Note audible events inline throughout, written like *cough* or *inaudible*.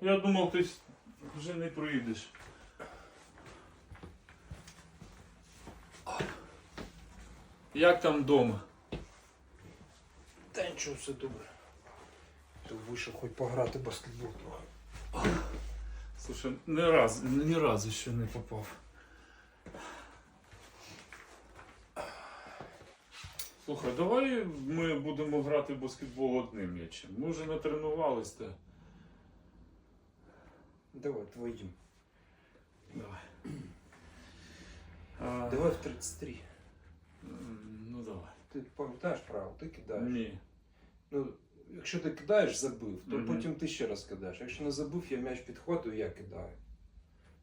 Я думав, ти вже не прийдеш. Як там вдома? Та нічого, все добре. То вийшов хоч пограти в баскетбол трохи. Слушай, ні раз, ні разу ще не попав. Слухай, давай ми будемо грати в баскетбол одним м'ячем. Ми вже натренувались та. Давай, твоїм. Давай. А, Давай в 33. Ну давай. Ти пам'ятаєш правило, ти кидаєш. Ні. Ну, якщо ти кидаєш, забив, то Мгм. потім ти ще раз кидаєш. Якщо не забив, я м'яч підхватую, я кидаю.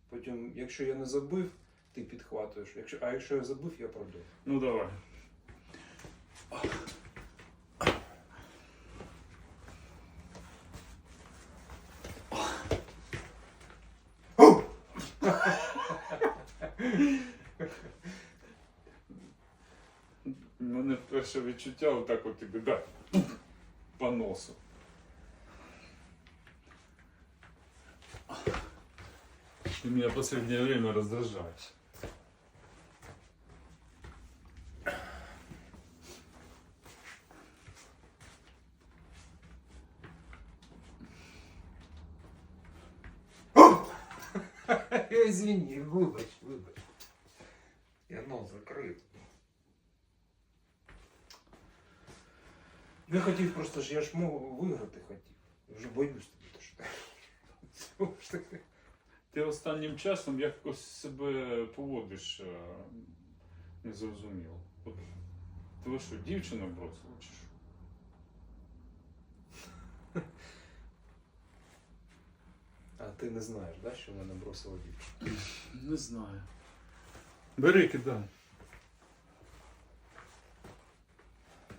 Потім, якщо я не забив, ти підхватуєш. Якщо, а якщо я забив, я продовжую. Ну давай. У мене перше відчуття отак от тобі да, по носу. Ты меня в последнее время раздражаешь. Извини, вибач, вибач. Я нос закрив. Я хотів просто ж, я ж мог виграти хотів. Я Вже боюсь тобі, то що ти. Ж *laughs* таки. Ти останнім часом якось себе поводиш е, незрозуміло. От, ти що, дівчину бросила чи що? А ти не знаєш, да, що мене бросила дівчина? Не знаю. Бери, кидай.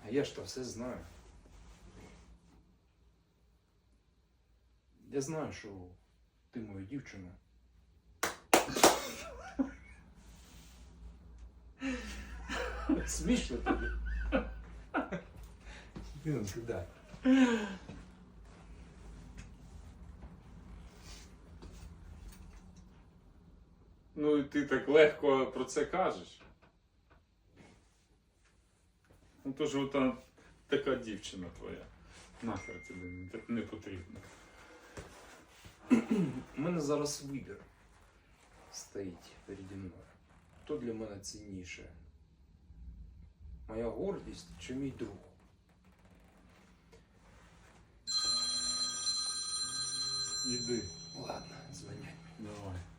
А я ж то все знаю. Я знаю, що ти моя дівчина. Смішно тобі. Ну, кидай. Ну і ти так легко про це кажеш. Ну то ж ота така дівчина твоя. Нахер тобі не, не потрібно. У мене зараз вибір стоїть переді мною. Хто для мене цінніше? Моя гордість чи мій друг? Іди. Ладно, дзвонять. Давай.